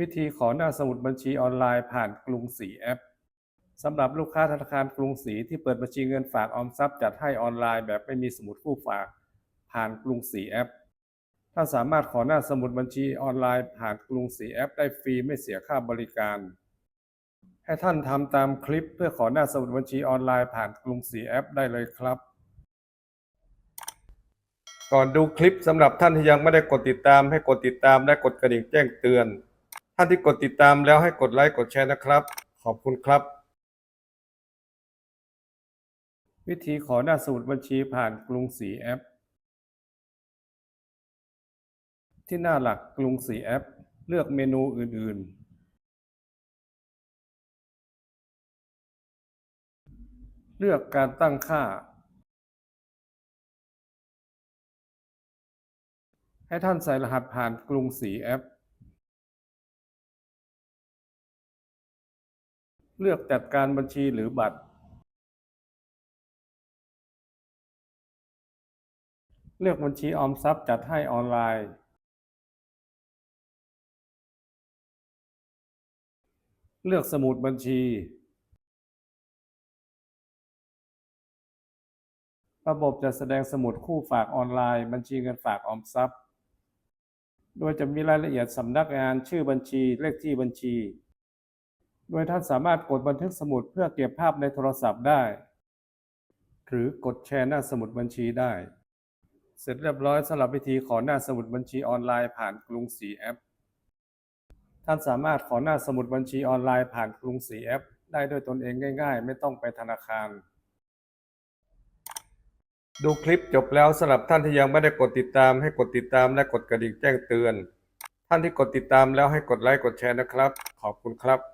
วิธีขอหน้าสมุดบัญชีออนไลน์ผ่านกรุงศรีแอปสำหรับลูกค้าธนาคารกรุงศรีที่เปิดบัญชีเงินฝากออมทรัพย์จัดให้ออนไลน์แบบไม่มีสมุดคู่ฝาก ผ่านกรุงศรีแอปท่านสามารถขอหน้าสมุดบัญชีออนไลน์ผ่านกรุงศรีแอป ได้ฟรีไม่เสียค่าบริการ ให้ท่านทำตามคลิปเพื่อขอหน้าสมุดบัญชีออนไลน์ผ่านกรุงศรีแอป ได้เลยครับ ก่อนดูคลิปสำหรับท่านที่ยังไม่ได้กดติดตามให้กดติดตามและกดกระดิ่งแจ้งเตือนานที่กดติดตามแล้วให้กดไลค์กดแชร์นะครับ ขอบคุณครับ วิธีขอหน้าสมุดบัญชีผ่านกรุงศรีแอป ที่หน้าหลักกรุงศรีแอป เลือกเมนูอื่น ๆ เลือกการตั้งค่า ให้ท่านใส่รหัสผ่านกรุงศรีแอป เลือกจัดการบัญชีหรือบัตร เลือกบัญชีออมทรัพย์จัดให้ออนไลน์ เลือกสมุดบัญชี ระบบจะแสดงสมุดคู่ฝากออนไลน์ บัญชีเงินฝากออมทรัพย์ โดยจะมีรายละเอียดสำนักงานชื่อบัญชีเลขที่บัญชี โดยท่านสามารถกดบันทึกสมุดเพื่อเก็บภาพในโทรศัพท์ได้ หรือกดแชร์หน้าสมุดบัญชีได้ เสร็จเรียบร้อยสำหรับวิธีขอหน้าสมุดบัญชีออนไลน์ผ่านกรุงศรีแอป ท่านสามารถขอหน้าสมุดบัญชีออนไลน์ผ่านกรุงศรีแอป ได้ด้วยตนเองง่าย ๆ ไม่ต้องไปธนาคาร ดูคลิปจบแล้วสำหรับท่านที่ยังไม่ได้กดติดตามให้กดติดตามและกดกระดิ่งแจ้งเตือน ท่านที่กดติดตามแล้วให้กดไลค์กดแชร์นะครับ ขอบคุณครับ